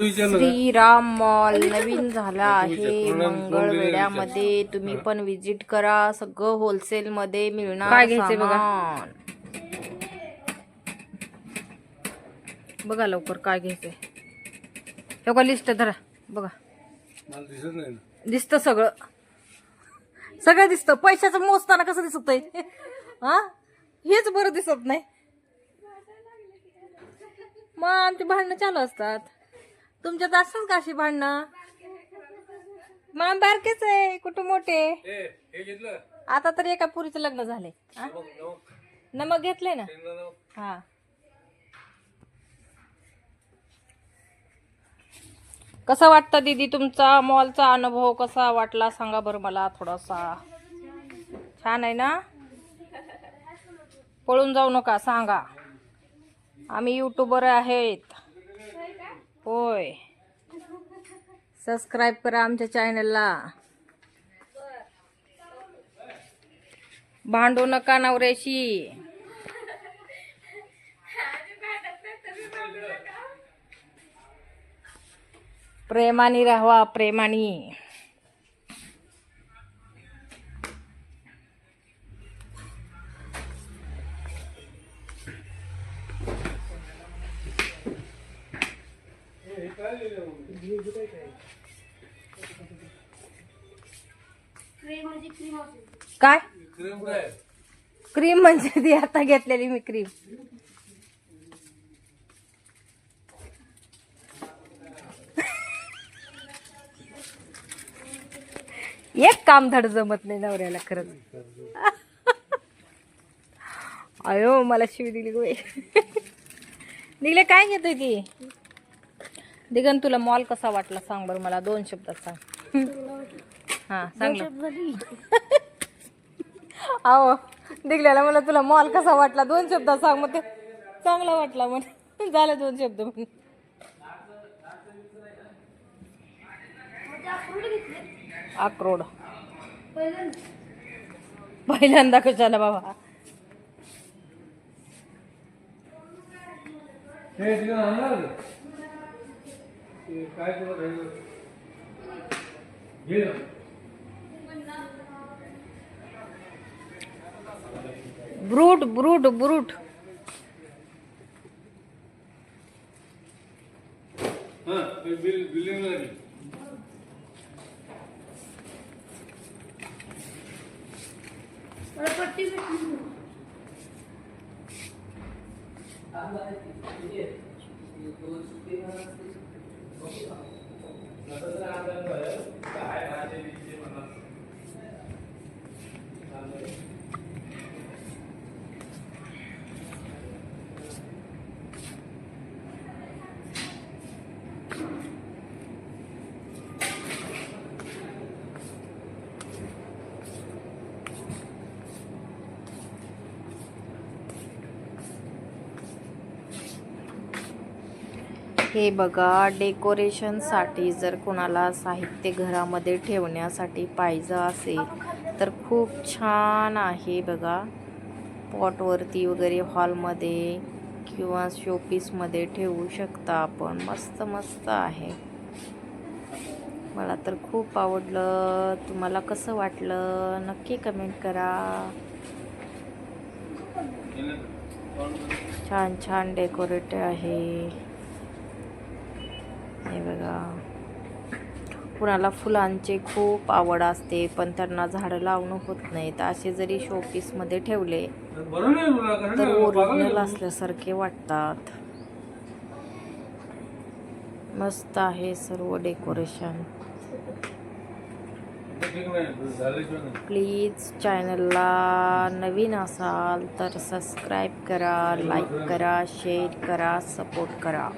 Shriram mall नवीन झाला आहे. मंगळवेड्यामध्ये तुम्ही पण विजिट करा. सगळं होलसेल मध्ये मिळणार काय बघा? सामान. बघा लवकर काय घ्यायचंय. हे का लिस्ट धरा. बघा. मला दिसत नाही ना. दिसतं सगळं. सगळं दिसतं. पैशाचं मोजताना कसं दिसतंय? हा? हेच बरं दिसत नाही. मग आमची भांडणं चालू असतात. तुमच्यात असतात का अशी भांडणं? मग बारकेच आहे कुठं मोठे? हे घेतलं. आता तर एका पुरीचं लग्न झालंय. हा? नमक घेतलंय ना? हा. कसा वाटतं दीदी तुमचा मॉलचा अनुभव? कसा वाटला? सांगा बरं मला थोडासा. छान आहे ना? पळून जाऊ नका सांगा. आम्ही युट्यूबर आहेत. होय. सबस्क्राईब करा आमच्या चॅनलला भांडू नका नवऱ्याशी. प्रेमानी राहावा प्रेमानी. काय? क्रीम म्हणजे ती आता घेतलेली मी क्रीम एक काम धड जमत नाही नवऱ्याला खरंच. अयो मला शिवी दिली गोय निघले काय घेतोय ती? दिगन तुला मॉल कसा वाटला? सांग बरं मला. दोन शब्दात सांग. हा सांग अहो दिगल्याला मला तुला मॉल कसा वाटला? दोन शब्दात सांग. मग ते चांगला वाटला म्हण. झालं दोन शब्द म्हण अक्रोड पहिल्यांदा कशाला बाबा? हे ते काय तुला घ्यायचं घे ब्रूट ब्रूट ब्रूट. हां बिल बिलिंग लागेल हे बघा डेकोरेशनसाठी जर कोणाला साहित्य घरामध्ये ठेवण्यासाठी पाहिजे असेल तर खूप छान आहे बघा. पॉटवरती वगैरे हॉलमध्ये किंवा शोपीसमध्ये ठेवू शकता आपण. मस्त मस्त आहे. मला तर खूप आवडलं. तुम्हाला कसं वाटलं? नक्की कमेंट करा. छान छान डेकोरेट आहे. हे बघा. कुणाला फुलांचे खूप आवड असते पण त्यांना झाडं लावणं होत नाही तर असे जरी शोपीसमध्ये ठेवले तर ओरिजिनल असल्यासारखे वाटतात. मस्त आहे सर्व डेकोरेशन प्लीज चॅनलला नवीन असाल तर सबस्क्राईब करा लाईक करा शेअर करा सपोर्ट करा.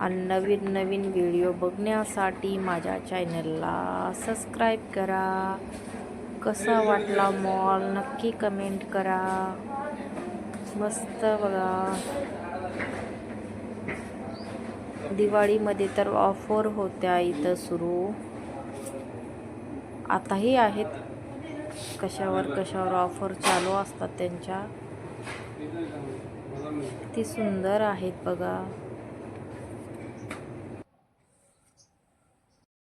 आणि नवीन नवीन व्हिडिओ बघण्यासाठी माझ्या चॅनलला सबस्क्राईब करा. कसा वाटला मॉल नक्की कमेंट करा. मस्त बघा. दिवाळीमध्ये तर ऑफर होत्या इथं सुरू. आताही आहेत. कशावर कशावर ऑफर चालू असतात त्यांच्या. किती सुंदर आहेत बघा.